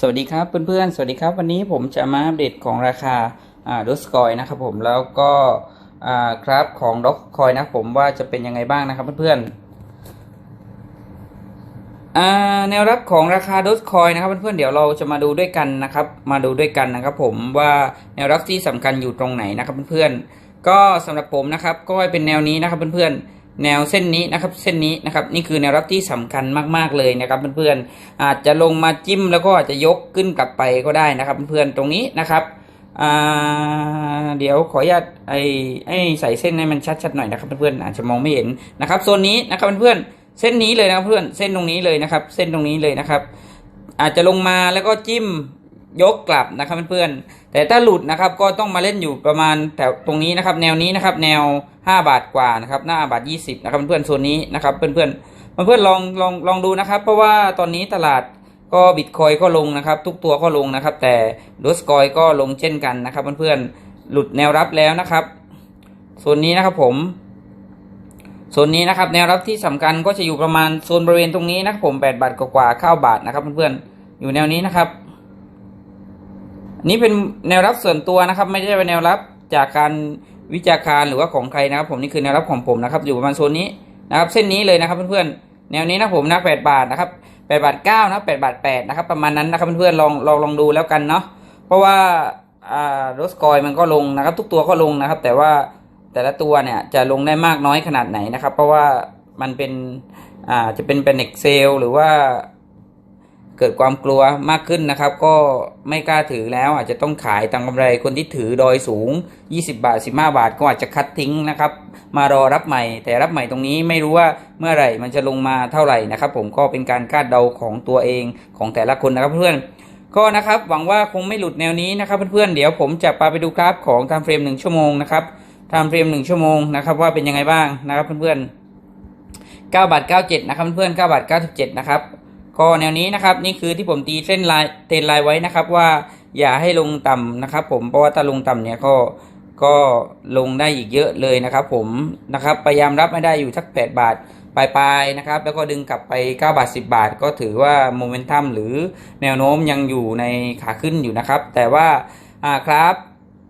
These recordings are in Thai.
สวัสดีครับเพื่อนๆ สวัสดีครับ วันนี้ผมจะมาอัปเดตของราคาดอสคอยนะครับผมแล้วก็อ่ากราฟของด็อกคอยนะผมว่าจะเป็นยังไงบ้างนะครับเพื่อนๆแนวรับของราคาดอสคอยนะครับเพื่อนๆเดี๋ยวเราจะมาดูด้วยกันนะครับมาดูด้วยกันนะครับผมว่าแนวรับที่สำคัญอยู่ตรงไหนนะครับเพื่อนๆก็สำหรับผมนะครับก็เป็นแนวนี้นะครับเพื่อนๆ แนวเส้นนี้นะครับเส้นนี้นะครับนี่คือแนวรับที่สำคัญมากๆเลยนะครับเพื่อนๆอาจจะลงมาจิ้มแล้วก็อาจจะยกขึ้นกลับไปก็ได้นะครับเพื่อนๆตรงนี้นะครับเดี๋ยวขออนุญาตไอ้ไอ้ใส่เส้นให้มันชัดๆหน่อยนะครับเพื่อนๆอาจจะมองไม่เห็นนะครับโซนนี้นะครับเพื่อนๆเส้นนี้เลยนะครับเพื่อนเส้นตรงนี้เลยนะครับ เส้นตรงนี้เลยนะครับ อาจจะลงมาแล้วก็จิ้ม ยกกลับนะครับเพื่อนๆแต่ถ้าหลุดนะครับก็ต้องมาเล่นอยู่ประมาณแถวตรงนี้นะครับแนวนี้นะครับแนว 5 บาทกว่านะครับหน้าบาท 20นะครับเพื่อนๆโซนนี้นะครับเพื่อนๆเพื่อนๆลองลองลองดูนะครับ เพราะว่าตอนนี้ตลาดก็บิตคอยก็ลงนะครับ ทุกตัวก็ลงนะครับ แต่ดอสคอยก็ลงเช่นกันนะครับเพื่อนๆหลุดแนวรับแล้วนะครับโซนนี้นะครับผมโซนนี้นะครับแนวรับที่สำคัญก็จะอยู่ประมาณโซนบริเวณตรงนี้นะครับผม8บาทกว่าๆ9บาทนะครับเพื่อนๆอยู่แนวนี้นะครับ นี่เป็นแนวรับส่วนตัวนะครับ ไม่ใช่เป็นแนวรับจากการวิจารการหรือว่าของใครนะครับ ผมนี่คือแนวรับของผมนะครับ อยู่ประมาณโซนนี้นะครับ เส้นนี้เลยนะครับเพื่อนๆแนวนี้นะผมนะ8บาทนะครับ8บาท9นะ8บาท8นะครับประมาณนั้นนะครับเพื่อนๆลองลองลองดูแล้วกันเนาะเพราะว่าอ่าโรสกอยมันก็ลงนะครับ ทุกตัวก็ลงนะครับ แต่ว่าแต่ละตัวเนี่ยจะลงได้มากน้อยขนาดไหนนะครับ เพราะว่ามันเป็นอ่าจะเป็นเป็นเอ็กเซลหรือว่า เกิดความกลัวมากขึ้นนะครับ ก็ไม่กล้าถือแล้วอาจจะต้องขายตังกำไรคนที่ถือดอยสูง 20 บาท 15 บาท ก็อาจจะคัดทิ้งนะครับ มารอรับใหม่ แต่รับใหม่ตรงนี้ไม่รู้ว่าเมื่อไหร่มันจะลงมาเท่าไหร่นะครับ ผมก็เป็นการคาดเดาของตัวเองของแต่ละคนนะครับเพื่อนก็นะครับหวังว่าคงไม่หลุดแนวนี้นะครับเพื่อนๆเดี๋ยวผมจะพาไปดูกราฟของทม์เฟรม1ชั่วโมงนะครับทม์เฟรม1ชั่วโมงนะครับว่าเป็นยังไงบ้างนะครับเพื่อนๆ9บาท97นะครับเพื่อนๆ9บาท97นะครับ ก็แนวนี้นะครับนี่คือที่ผมตีเส้นลายเทรนไลน์ไว้นะครับว่าอย่าให้ลงต่ำนะครับ ผมเพราะว่าถ้าลงต่ำเนี่ยก็ก็ลงได้อีกเยอะเลยนะครับ ผมนะครับพยายามรับไม่ได้อยู่สัก 8 บาทปลายๆนะครับ แล้วก็ดึงกลับไป 9 บาท 10 บาท ก็ถือว่าโมเมนตัมหรือแนวโน้มยังอยู่ในขาขึ้นอยู่นะครับ แต่ว่าอ่าครับ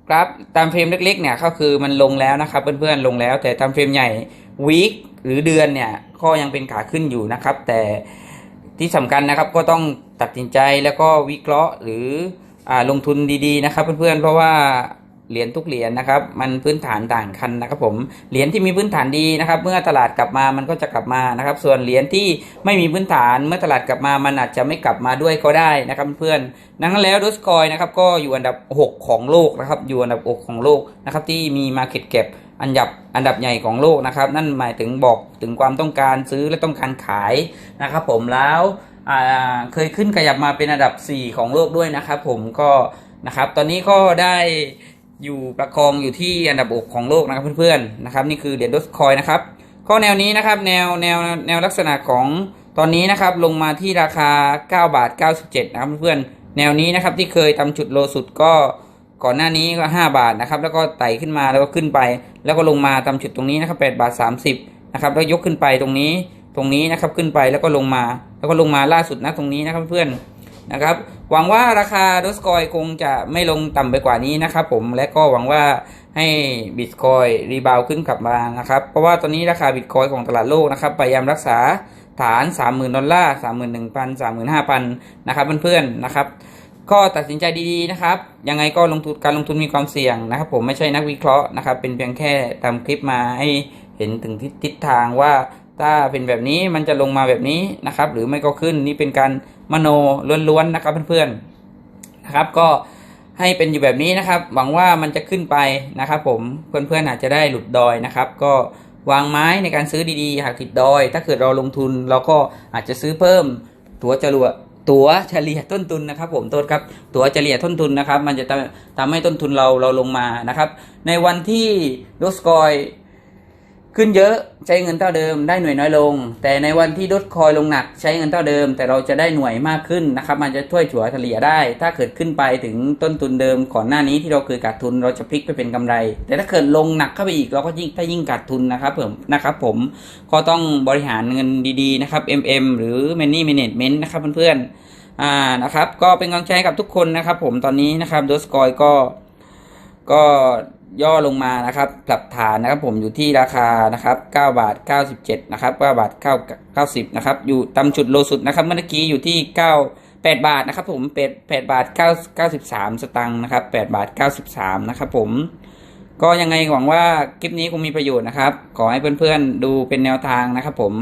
กราฟตามเฟรมเล็กๆเนี่ยก็คือมันลงแล้วนะครับเพื่อนๆลงแล้ว แต่ตามเฟรมใหญ่วีคหรือเดือนเนี่ยก็ยังเป็นขาขึ้นอยู่นะครับ แต่ ที่สำคัญนะครับก็ต้องตัดสินใจแล้วก็วิเคราะห์หรืออลงทุนดีๆนะครับเพื่อนๆเพราะว่า เหรียญทุกเหรียญนะครับ มันพื้นฐานต่างกันนะครับผม เหรียญที่มีพื้นฐานดีนะครับ เมื่อตลาดกลับมามันก็จะกลับมานะครับ ส่วนเหรียญที่ไม่มีพื้นฐาน เมื่อตลาดกลับมามันอาจจะไม่กลับมาด้วยก็ได้นะครับเพื่อนดังนั้นแล้วดอสคอยนะครับก็อยู่อันดับ 6 ของโลกนะครับ อยู่อันดับ 6 ของโลกนะครับที่มี Market Cap อันดับอันดับใหญ่ของโลกนะครับ นั่นหมายถึงบอกถึงความต้องการซื้อและต้องการขายนะครับ ผมแล้วเคยขึ้นขยับมาเป็นอันดับ 4 ของโลกด้วยนะครับ ผมก็นะครับ ตอนนี้ก็ได้ อยู่ประคองอยู่ที่อันดับอกของโลกนะครับเพื่อนๆนะครับนี่คือเหรียญดอสคอยนะครับก็แนวนี้นะครับแนวแนวแนวลักษณะของตอนนี้นะครับลงมาที่ราคา 9 บาท 97 นะครับเพื่อนๆแนวนี้นะครับที่เคยทำจุดโลสุดก็ก่อนหน้านี้ก็ 5 บาทนะครับแล้วก็ไต่ขึ้นมาแล้วก็ขึ้นไป แล้วก็ลงมาทำจุดตรงนี้นะครับ8บาท 30นะครับแล้วยกขึ้นไปตรงนี้ตรงนี้นะครับขึ้นไปแล้วก็ลงมา แล้วก็ลงมาล่าสุดนะตรงนี้นะครับเพื่อน นะครับ หวังว่าราคาดอสคอยคงจะไม่ลงต่ำไปกว่านี้นะครับผมและก็หวังว่าให้บิตคอยรีบาวขึ้นกลับมานะครับ เพราะว่าตอนนี้ราคาบิตคอยของตลาดโลกนะครับพยายามรักษาฐาน 30,000 ดอลลาร์ 31,000 35,000 นะครับเพื่อนๆนะครับ ก็ตัดสินใจดีๆนะครับ ยังไงก็ลงทุนการลงทุนมีความเสี่ยงนะครับ ผมไม่ใช่นักวิเคราะห์นะครับ เป็นเพียงแค่ทำคลิปมาให้เห็นถึงทิศทิศทางว่า ถ้าเป็นแบบนี้มันจะลงมาแบบนี้นะครับ หรือไม่ก็ขึ้นนี่เป็นการมโนล้วนๆนะครับเพื่อนๆนะครับ ก็ให้เป็นอยู่แบบนี้นะครับ หวังว่ามันจะขึ้นไปนะครับ ผมเพื่อนๆอาจจะได้หลุดดอยนะครับ ก็วางไม้ในการซื้อดีๆ หากติดดอย ถ้าเกิดเราลงทุนเราก็อาจจะซื้อเพิ่มตัวจรวดตัวเฉลี่ยต้นทุนนะครับ ผมโทษครับตัวเฉลี่ยต้นทุนนะครับ มันจะทำทำให้ต้นทุนเราเราลงมานะครับ ในวันที่โดสกอย ขึ้นเยอะใช้เงินเท่าเดิมได้หน่วยน้อยลง แต่ในวันที่ดดคอยลงหนักใช้เงินเท่าเดิม แต่เราจะได้หน่วยมากขึ้นนะครับ มันจะช่วยถัวเฉลี่ยได้ ถ้าเกิดขึ้นไปถึงต้นทุนเดิมก่อนหน้านี้ที่เราเคยขาดทุนเราจะพลิกไปเป็นกำไร แต่ถ้าเกิดลงหนักเข้าไปอีกเราก็ยิ่งถ้ายิ่งขาดทุนนะครับผมนะครับผมก็ต้องบริหารเงินดีๆนะครับ MM หรือ Money Management นะครับเพื่อนๆอ่านะครับ ก็เป็นกำลังใจกับทุกคนนะครับ ผมตอนนี้นะครับโดสกอยก็ก็ ย่อลงมานะครับปรับฐานนะครับผมอยู่ที่ราคานะครับ9บาท97นะครับ9บาท9 90นะครับอยู่ต่ำจุดโลสุดนะครับ เมื่อกี้อยู่ที่ 9 8 บาทนะครับผม8 8บาท9 93 สตังค์นะครับ8บาท93นะครับผมก็ยังไงหวังว่าคลิปนี้คงมีประโยชน์นะครับ ขอให้เพื่อนๆดูเป็นแนวทางนะครับผม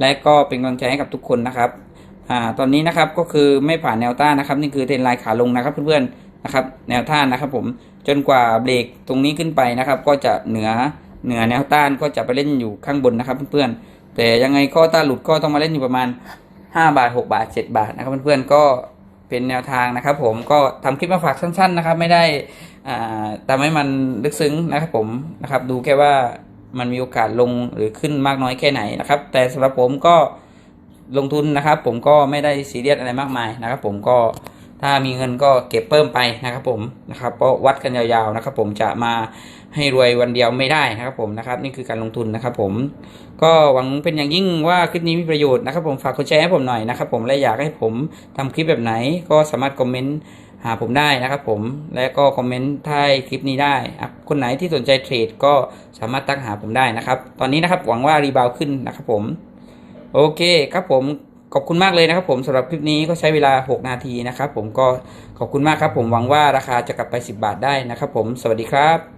และก็เป็นกำลังใจให้กับทุกคนนะครับอ่าตอนนี้นะครับก็คือไม่ผ่านแนวต้านนะครับ นี่คือเทรนไลน์ขาลงนะครับเพื่อนๆ นะครับ แนวต้านนะครับผมจนกว่าเบรกตรงนี้ขึ้นไปนะครับ ก็จะเหนือเหนือแนวต้านก็จะไปเล่นอยู่ข้างบนนะครับเพื่อนๆแต่ยังไงก็ถ้านหลุดก็ต้องมาเล่นอยู่ประมาณ 5 บาท 6 บาท 7 บาทนะครับเพื่อนๆก็เป็นแนวทางนะครับ ผมก็ทำคลิปมาฝากสั้น ๆ นะครับ ไม่ได้อ่าทำให้มันลึกซึ้งนะครับผมนะครับ ดูแค่ว่ามันมีโอกาสลงหรือขึ้นมากน้อยแค่ไหนนะครับ แต่สำหรับผมก็ลงทุนนะครับ ผมก็ไม่ได้ซีเรียสอะไรมากมายนะครับ ผมก็ ถ้ามีเงินก็เก็บเพิ่มไปนะครับผมนะครับเพราะวัดกันยาวๆนะครับผมจะมาให้รวยวันเดียวไม่ได้นะครับผมนะครับนี่คือการลงทุนนะครับผมก็หวังเป็นอย่างยิ่งว่าคลิปนี้มีประโยชน์นะครับผมฝากกดแชร์ให้ผมหน่อยนะครับผมและอยากให้ผมทำคลิปแบบไหนก็สามารถคอมเมนต์หาผมได้นะครับผมและก็คอมเมนต์ใต้คลิปนี้ได้ คนไหนที่สนใจเทรดก็สามารถทักหาผมได้นะครับ ตอนนี้นะครับหวังว่ารีบาวขึ้นนะครับผมโอเคครับผม ขอบคุณมากเลยนะครับผมสำหรับคลิปนี้ก็ใช้เวลา 6 นาทีนะครับผมก็ขอบคุณมากครับผมหวังว่าราคาจะกลับไป 10 บาทได้นะครับผมสวัสดีครับ